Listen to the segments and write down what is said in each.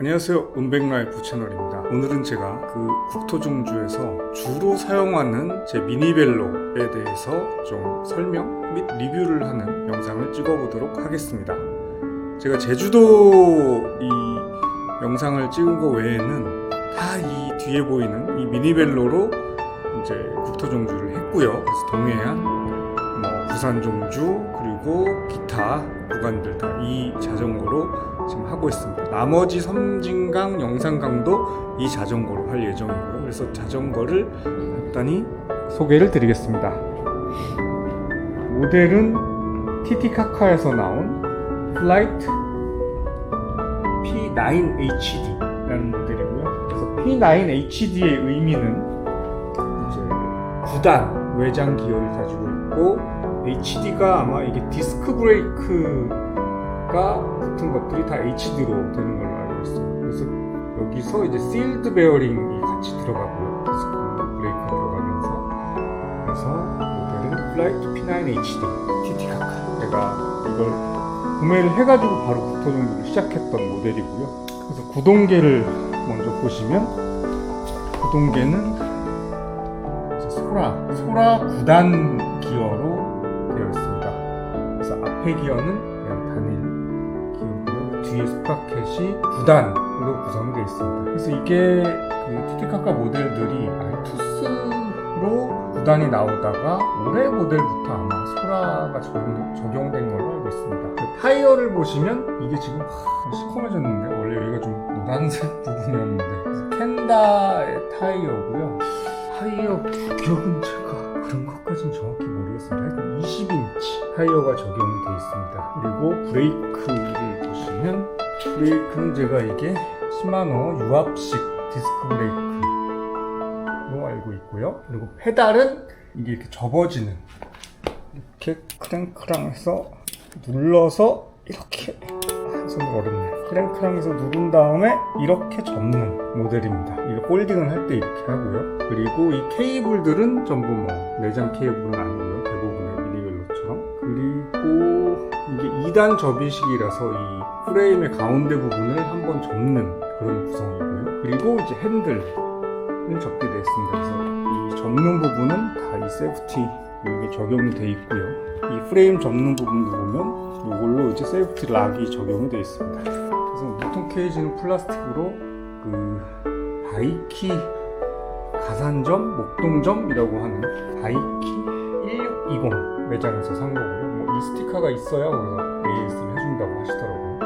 안녕하세요. 은백라이프 채널입니다. 오늘은 제가 그 국토종주에서 주로 사용하는 제 미니벨로에 대해서 좀 설명 및 리뷰를 하는 영상을 찍어보도록 하겠습니다. 제가 제주도 이 영상을 찍은 거 외에는 다 이 뒤에 보이는 이 미니벨로로 이제 국토종주를 했고요. 그래서 동해안 뭐 부산 종주 그리고 기타 구간들 다 이 자전거로 지금 하고 있습니다. 나머지 섬진강, 영산강도 이 자전거로 할 예정이고요. 그래서 자전거를 간단히 소개를 드리겠습니다. 모델은 티티카카에서 나온 플라이트 P9HD라는 모델이고요. 그래서 P9HD의 의미는 이제 9단 외장 기어를 가지고 있고 HD가 아마 이게 디스크 브레이크가 붙은 것들이 다 HD로 되는 걸로 알고 있어요. 그래서 여기서 이제 실드 베어링이 같이 들어가고요. 디스크 브레이크 들어가면서 그래서 모델은 플라이트 P9HD TT카카 제가 이걸 구매를 해가지고 바로 국토정보를 시작했던 모델이고요. 그래서 구동계를 먼저 보시면 구동계는 소라, 소라 9단 앞에 기어는 그냥 단일 기어고요. 뒤에 스프라켓이 9단으로 구성이 되어 있습니다. 그래서 이게 그 티티카카 모델들이 알투스로 9단이 나오다가 올해 모델부터 아마 소라가 적용, 적용된 걸로 알고 있습니다. 그 타이어를 보시면 이게 지금 하, 시커매졌는데 원래 여기가 좀 노란색 부분이었는데 켄다의 타이어고요. 타이어 규격은 제가 그런 것까지는 정확히 모르겠습니다. 하여튼 20인치 타이어가 적용이 되어 있습니다. 그리고 브레이크를 보시면 브레이크는 제가 이게 시마노 유압식 디스크 브레이크로 알고 있고요. 그리고 페달은 이게 이렇게 접어지는 이렇게 크랭크랑 해서 눌러서 이렇게 아, 손으로 어렵네. 크랭크랑에서 누른 다음에 이렇게 접는 모델입니다. 폴딩을 할 때 이렇게 하고요. 그리고 이 케이블들은 전부 뭐 내장 케이블은 아니고요. 대부분의 미니벨로처럼. 그리고 이게 2단 접이식이라서 이 프레임의 가운데 부분을 한번 접는 그런 구성이고요. 그리고 이제 핸들을 접게 되어 있습니다. 그래서 이 접는 부분은 다 이 세프티 여기 적용이 되어 있고요. 이 프레임 접는 부분도 보면 이걸로 이제 세이프티 락이 적용이 되어 있습니다. 그래서 무통 케이지는 플라스틱으로 그 바이키 가산점, 목동점이라고 하는 바이키 1620 매장에서 산 거고요. 뭐 이 스티커가 있어야 그래서 AS를 해준다고 하시더라고요.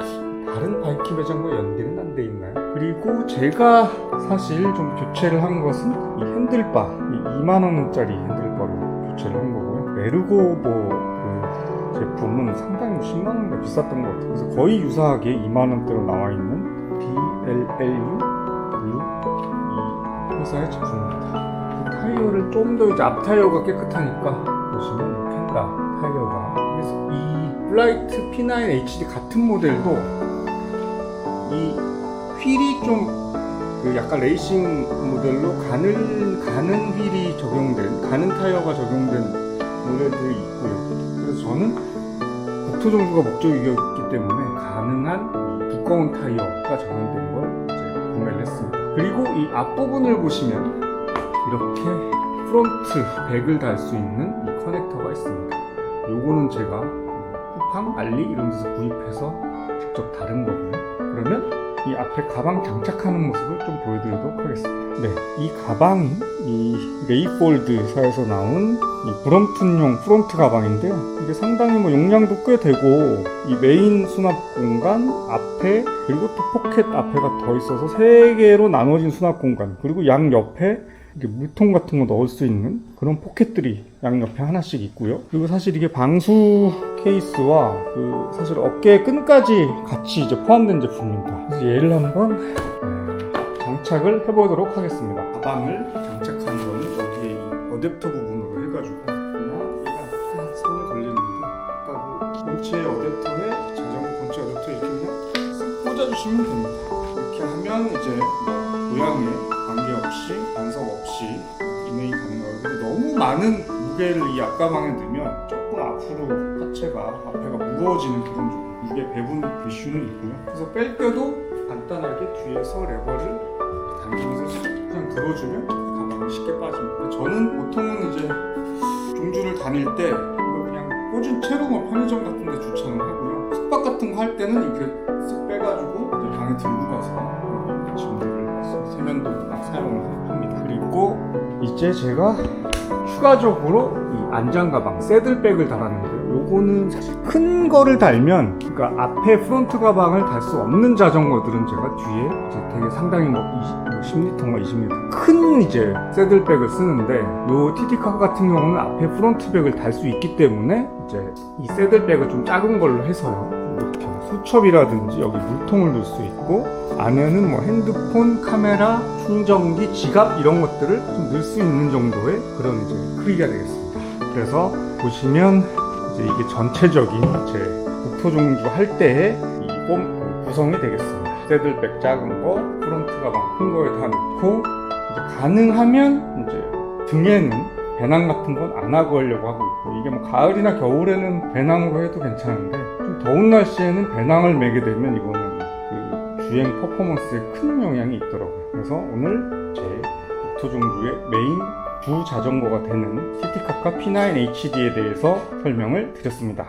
다른 바이키 매장과 연계는 안 돼 있나요? 그리고 제가 사실 좀 교체를 한 것은 이 핸들바, 이 2만 원짜리 핸들바로 교체를 한 거고요. 메르고보 그 제품은 상당히 10만 원인가 비쌌던 것 같아요. 그래서 거의 유사하게 2만 원대로 나와 있는 BLLU 이 회사의 제품입니다. 이 타이어를 좀 더 이제 앞 타이어가 깨끗하니까 보시면 캔다 타이어가 그래서 이 플라이트 P9HD 같은 모델도 이 휠이 좀 그 약간 레이싱 모델로 가는 가는 휠이 적용된 가는 타이어가 적용된 모델들이 있고요. 그래서 저는 국토정주가 목적이었기 때문에 가능한 이 두꺼운 타이어가 적용된 걸 이제 구매를 했습니다. 그리고 이 앞부분을 보시면 이렇게 프론트 백을 달 수 있는 이 커넥터가 있습니다. 요거는 제가 쿠팡, 알리 이런 데서 구입해서 직접 다른 거고요. 그러면 이 앞에 가방 장착하는 모습을 좀 보여드리도록 하겠습니다. 네, 이 가방이 이 레이폴드사에서 나온 이 브럼튼용 프론트 가방인데요. 이게 상당히 뭐 용량도 꽤 되고 이 메인 수납 공간 앞에 그리고 또 포켓 앞에가 더 있어서 세 개로 나눠진 수납 공간 그리고 양 옆에 이렇게 물통 같은 거 넣을 수 있는 그런 포켓들이 양옆에 하나씩 있고요. 그리고 사실 이게 방수 케이스와 그 사실 어깨 끈까지 같이 이제 포함된 제품입니다. 그래서 얘를 한번 음, 장착을 해보도록 하겠습니다. 가방을 장착하는 거는 여기에 이 어댑터 부분으로 해가지고 그냥 얘가 한 손에 걸리는데 아까 그 본체 어댑터에 자전거 본체 어댑터 이렇게 그냥 쓱 꽂아주시면 됩니다. 이렇게 하면 이제 뭐 모양에 관계없이 없이 진행이 가능하고 근데 너무 많은 무게를 이 앞가방에 넣으면 조금 앞으로 하체가 앞에가 무거워지는 그런 좀 무게 배분 이슈는 있고요. 그래서 뺄 때도 간단하게 뒤에서 레버를 당기면서 그냥 들어주면 가방이 쉽게 빠집니다. 저는 보통은 이제 종주를 다닐 때 그냥 꽂은 채로 뭐 편의점 같은 데 주차는 하고요. 숙박 같은 거 할 때는 이렇게 쓱 빼가지고 이제 방에 들고 가서 이제 제가 추가적으로 이 안장 가방 새들백을 달았는데요. 요거는 사실 큰 거를 달면 그러니까 앞에 프론트 가방을 달 수 없는 자전거들은 제가 뒤에 되게 상당히 뭐 20, 뭐 10리터인가 20리터 큰 이제 새들백을 쓰는데 요 TT카 같은 경우는 앞에 프론트백을 달 수 있기 때문에 이제 이 새들백을 좀 작은 걸로 해서요. 이렇게 수첩이라든지 여기 물통을 넣을 수 있고 안에는 뭐 핸드폰, 카메라, 충전기, 지갑 이런 것들을 좀 넣을 수 있는 정도의 그런 이제 크기가 되겠습니다. 그래서 보시면 이제 이게 전체적인 제 국토 종주 할 때의 이 구성이 되겠습니다. 새들백 작은 거, 큰 거에 다 넣고 이제 가능하면 이제 등에는 배낭 같은 건 안 하고 하려고 하고 있고 이게 뭐 가을이나 겨울에는 배낭으로 해도 괜찮은데 좀 더운 날씨에는 배낭을 매게 되면 이거는 그 주행 퍼포먼스에 큰 영향이 있더라고요. 그래서 오늘 제 국토종주의 메인 주 자전거가 되는 티티카카 P9 HD에 대해서 설명을 드렸습니다.